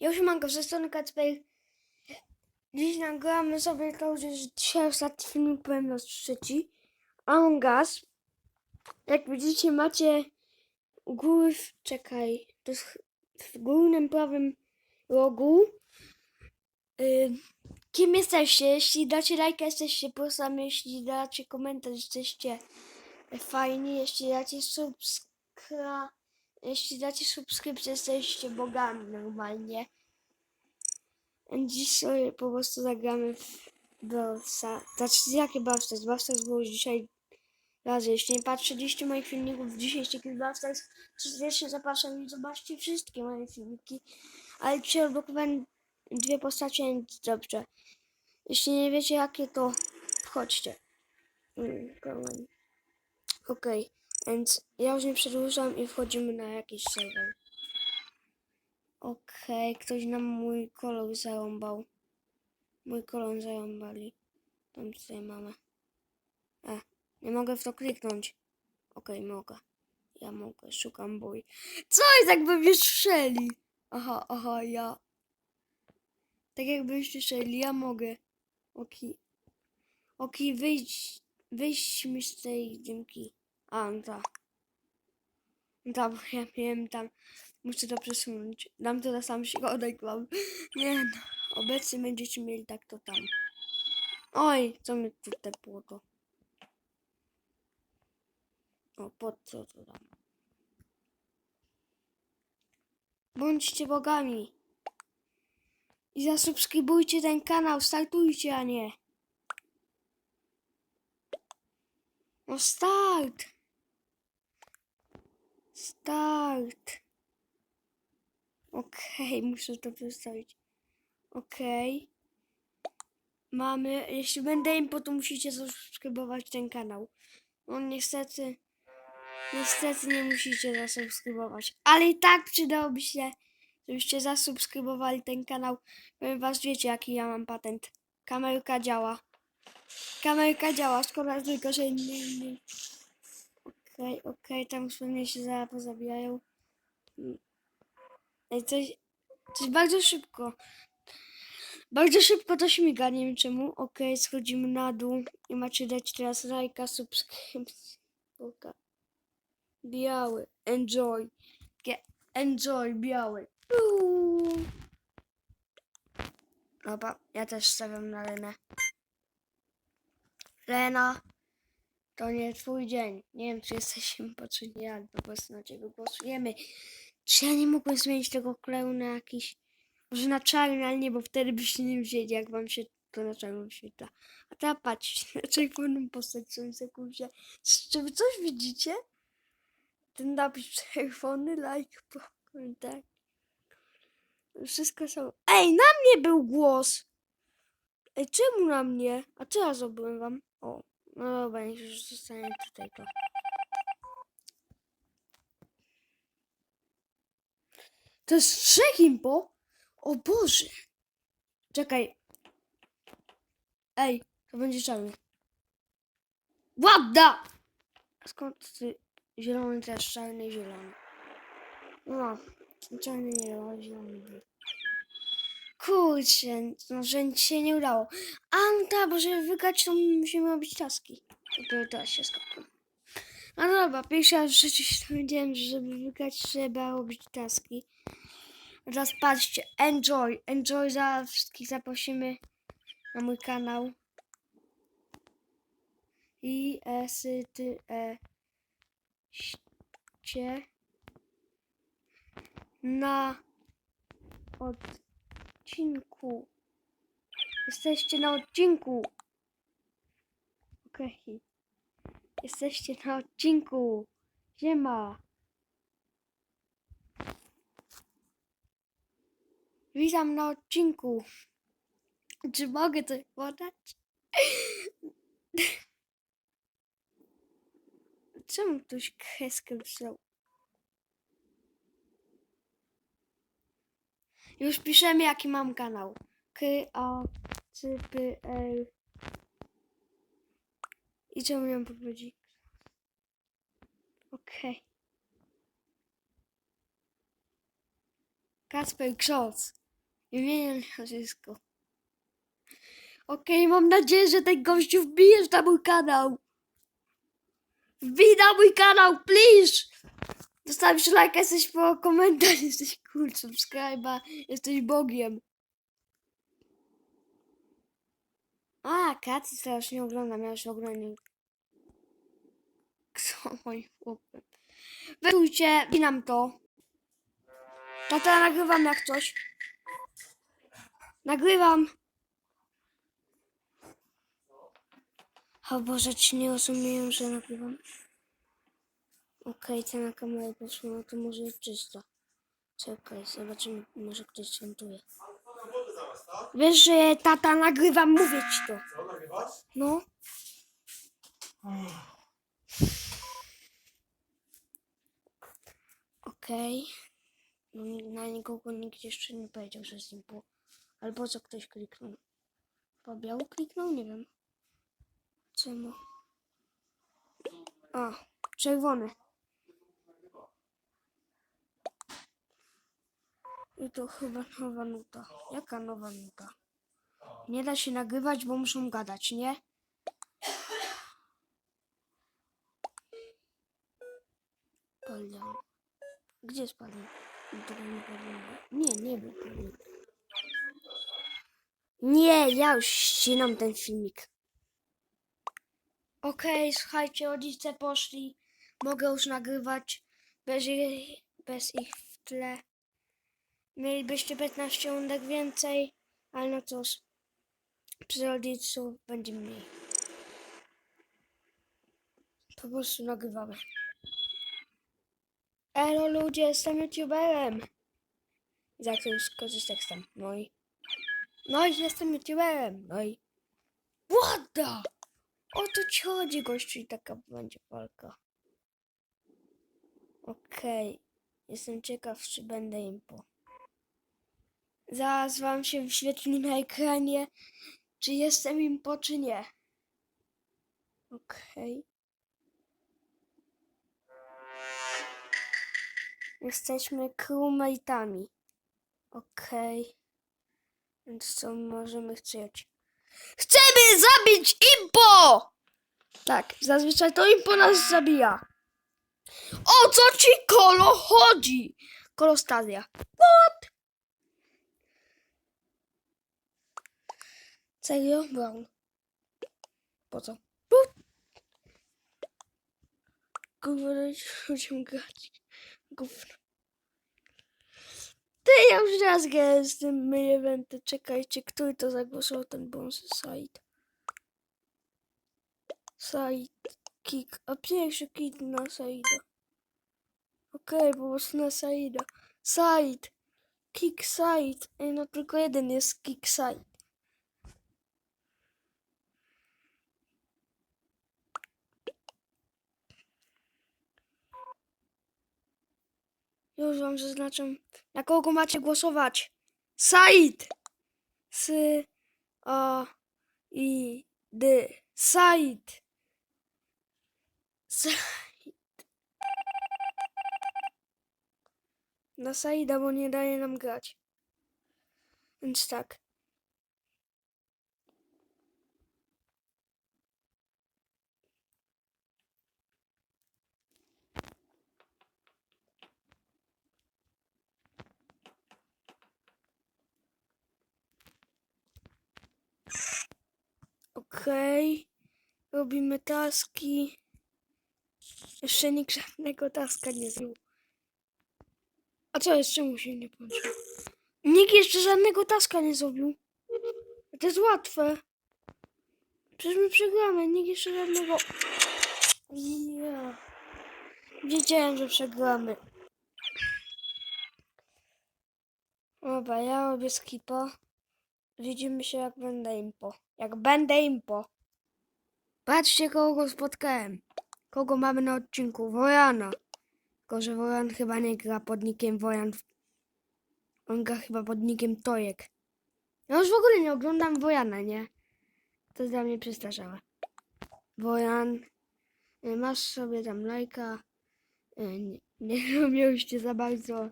Ja już mam go ze strony Kacper. Dziś nagramy sobie to, że dzisiaj ostatni filmik powiem raz trzeci. Among Us. Jak widzicie macie u góry, w, czekaj, to jest w górnym prawym rogu. Y, kim jesteście? Jeśli dacie lajka, jesteście prosami, jeśli dacie komentarz, jesteście fajni, jeśli dacie subskra... Jeśli dacie subskrypcję, jesteście bogami normalnie. Dziś sobie po prostu zagramy w Stars. Znaczy, jakie? Brawl Stars było już dzisiaj razy. Jeśli nie patrzyliście moich filmików dzisiejszych z Brawl Stars, to serdecznie zapraszam i zobaczcie wszystkie moje filmiki. Ale dzisiaj odblokowałem dwie postacie, więc dobrze. Jeśli nie wiecie jakie, to wchodźcie. Mm. Okej, więc ja już nie przedłużam i wchodzimy na jakiś serwer. Okej, ktoś nam mój kolor zarąbał. Mój kolor zarąbali. Tam tutaj mamy. E, nie mogę w to kliknąć. Okej, mogę. Ja mogę, szukam bój. Co jest jakby mnie strzeli? Aha, aha, ja. Tak jakbyście strzeli, ja mogę. Okej. Okej, wyjdź, wyjść mi z tej dymki. A. No tak, bo ja miałem tam, muszę to przesunąć. Dam to na sam środek wam. Nie no, obecnie będziecie mieli tak to tam. Oj, co mi tu tepło to. O, po co to tam? Bądźcie bogami. I zasubskrybujcie ten kanał, startujcie, a nie. No start! Start! Okej, muszę to przedstawić. Okej. Mamy, jeśli będę impo, to musicie zasubskrybować ten kanał. No niestety, niestety nie musicie zasubskrybować. Ale i tak przydałoby się, żebyście zasubskrybowali ten kanał, ponieważ wiecie jaki ja mam patent. Kamerka działa. Kamerka działa, szkoda tylko, że nie, nie. Okej, okej, tam już pewnie się zaraz pozabijają. Ej, coś, coś bardzo szybko. Bardzo szybko to śmiga, nie wiem czemu. Okej, schodzimy na dół i macie dać teraz lajka, subskrypcję. Biały, enjoy. Enjoy, biały. Uuu. Dobra, ja też stawiam na Lenę. Lena, to nie twój dzień. Nie wiem, czy jesteśmy po czy nie, ale po prostu na ciebie głosujemy. Czy ja nie mogłem zmienić tego kleju na jakiś... Może na czarny, ale nie, bo wtedy byście nie wzięli, jak wam się to na czarno wyświetla. A teraz patrzcie, na czerwoną postać sekundzie. Czy wy coś widzicie? Ten napis czerwony, like, komentarz. Wszystko są... Ej, na mnie był głos! Ej, czemu na mnie? A co ja zrobiłem wam? O, no dobra, niech już zostanie tutaj to. To jest trzech impo? O Boże! Czekaj. Ej, to będzie czarny. Ładda! Skąd ty zielony też czarny zielony? No, czarny nie ale zielony. Kurczę, no, że się nie udało. A, tak, bo żeby wygrać, to musimy robić taski. Dopiero teraz się skapłem. No dobra, pierwszy raz się dowiedziałem, że żeby wygrać, trzeba robić taski. A Teraz patrzcie, enjoy, enjoy, za wszystkich zaprosimy na mój kanał. I sy, ty, e, ście na odcinku. Jesteście na odcinku. Okej. Jesteście na odcinku. Siema. Witam na odcinku. Czy mogę coś podać? Czemu ktoś kreskę wstał? Już piszemy jaki mam kanał. K, A, C, P, L. I co miałem powiedzieć? Okej. Kacper Krzoc. Imię nazwisko. Okej, mam nadzieję, że ten gościu wbijesz na mój kanał. Wbij na mój kanał, please! Zostawisz lajka, jesteś po komentarz, jesteś cool, subskryba, jesteś Bogiem. A, Kacy teraz nie oglądam, ja już. Co moim chłopem. Wyrujcie, winam to. Tata, nagrywam jak coś. Nagrywam. O Boże, ci nie rozumieją, że nagrywam. Okej, okay, na kamerę poszło, no to może jest czysto. Czekaj, zobaczymy, może ktoś świętuje. Wiesz, że tata nagrywam, mówię ci to. Co, nagrywasz? No. Okej. No, na nikogo nikt jeszcze nie powiedział, że z nim było. Albo co ktoś kliknął. Po biało kliknął? Nie wiem. Czemu? A, czerwony. I to chyba nowa nuta. Jaka nowa nuta? Nie da się nagrywać, bo muszą gadać, nie? Palion. Gdzie jest nie. Nie, był Palion. Nie, ja już ścinam ten filmik. Okej, słuchajcie, rodzice poszli. Mogę już nagrywać bez, ich- bez ich w tle. Mielibyście 15 rundek więcej, ale no cóż, przy rodziców będzie mniej. Po prostu nagrywamy. Elo ludzie, jestem youtuberem. Za którym skorzystać z tym. No i... No i jestem youtuberem. No i... What the? O to ci chodzi, gościu, i taka będzie walka. Okej. Jestem ciekaw, czy będę impo. Zaraz wam się wyświetli na ekranie, czy jestem impo, czy nie. Okej. Jesteśmy crewmate'ami. Okej. Więc co możemy chcieć? Chcemy zabić impo! Tak, zazwyczaj to impo nas zabija. O co ci kolo chodzi? Kolostazja. What? Serio? Brown. Po co? Kurwa, ludziom grać. Gówno. Ty, ja już raz grałem z tym eventy. Czekajcie, który to zagłosował ten bonus side? Side kick. A pierwszy kick na side. Okej, po prostu na side. Side. Kick side. Ej, no tylko jeden jest kick side. Już wam zaznaczam, na kogo macie głosować. Said! S, O, I, D. Said! Said. Na Saida, bo nie daje nam grać. Więc tak. Okej. Robimy taski. Jeszcze nikt żadnego taska nie zrobił. A co jest? Czemu się nie połączył? Nikt jeszcze żadnego taska nie zrobił. To jest łatwe. Przecież my przegramy. Nikt jeszcze żadnego... Ja. Wiedziałem, że przegramy. Dobra, ja robię skipa. Widzimy się jak będę impo. Jak będę impo. Patrzcie kogo spotkałem. Kogo mamy na odcinku? Wojana. Tylko, że Wojan chyba nie gra pod nikiem Wojan. On gra chyba pod nikiem Tojek. Ja już w ogóle nie oglądam Wojana, nie? To jest dla mnie przestarzałe. Wojan. y, Masz sobie tam lajka. y, Nie, nie robiłyście za bardzo.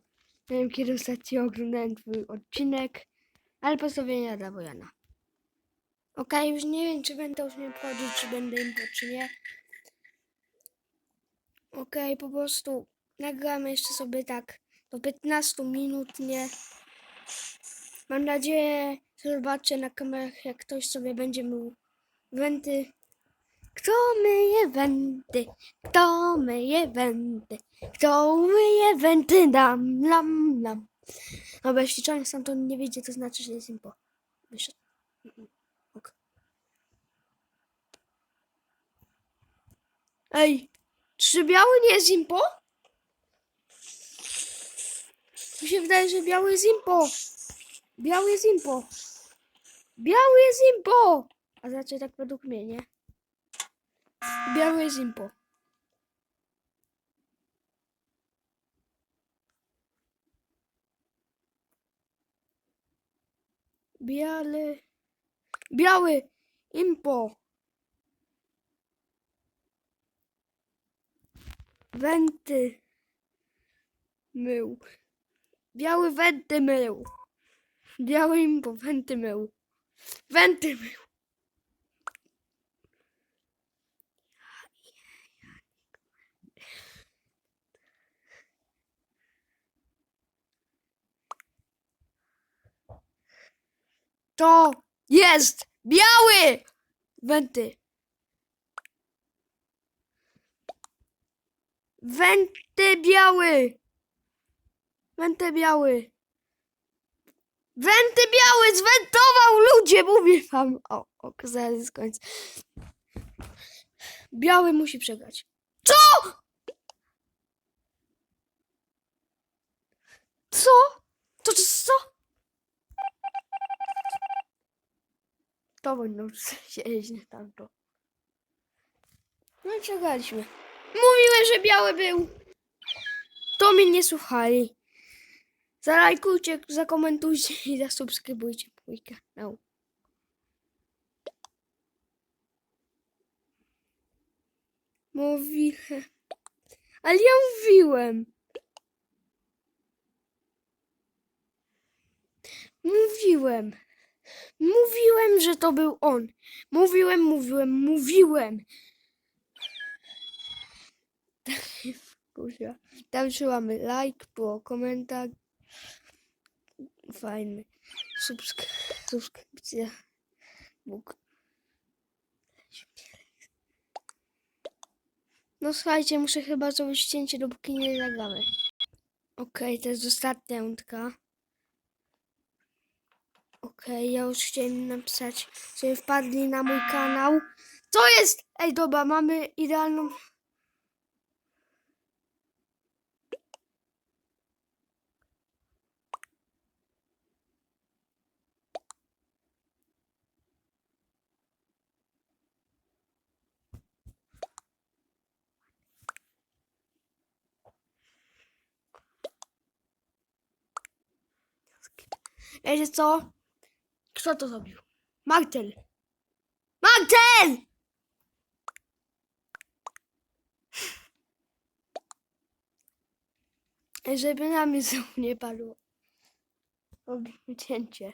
Nie wiem, kiedy ostatnio oglądałem twój odcinek, ale pozdrowienia dla Wojana. Okej, już nie wiem, czy będę już nie wchodzić, czy będę im czy nie. Okej, po prostu nagramy jeszcze sobie tak do 15 minut, nie? Mam nadzieję, że zobaczę na kamerach, jak ktoś sobie będzie mył wenty. Kto myje wenty? Kto myje wenty? Kto myje wenty? Dam, lam, lam. Dobra, jeśli człowiek sam to nie wiedzie, to znaczy, że jest impo. Wyszedł. Ej, czy biały nie jest impo? Mi się wydaje, że biały jest impo. Biały jest impo. Biały jest impo! A znaczy tak według mnie, nie? Biały jest impo. Biały. Biały! Impo! Wenty. Mył. Biały wenty mył. Biały impo, wenty mył. Wenty mył. To jest biały! Wenty. Wenty biały! Wenty biały! Wenty biały zwentował ludzie, mówię wam. O, okazałem z końca. Biały musi przegrać. Co? Co? To, to co? To będą siedzieć na tamto. No i przegraliśmy. Mówiłem, że biały był. To mnie nie słuchali. Zalajkujcie, zakomentujcie i zasubskrybujcie mój kanał. Mówiłem. Ale ja mówiłem. Mówiłem. Mówiłem, że to był on. Mówiłem, mówiłem, mówiłem. Kurwa. Tam trzymamy like, było komentarz. Fajny. Subsk subskrypcja. Bóg. No słuchajcie, muszę chyba zrobić cięcie, dopóki nie nagramy. Okej, to jest ostatnia łądka. Okej, ja już chciałem napisać, że wpadli na mój kanał. Co jest? Ej, dobra, mamy idealną... Wiecie co? Kto to zrobił? Martel! Martel! Żeby na mnie znowu nie padło. Robimy cięcie.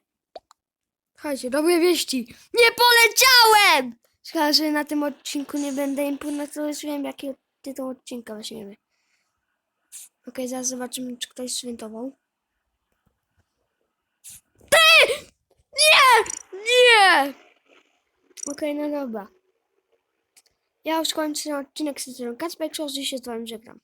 Słuchajcie, dobre wieści. Nie poleciałem! Szkoda, że na tym odcinku nie będę im no to już wiem, jaki tytuł odcinka weźmiemy. Okej, zaraz zobaczymy, czy ktoś świętował. Nie! Nie! Okej, no dobra. Ja już kończę ten odcinek z Kacpek, że się z wami żegnam.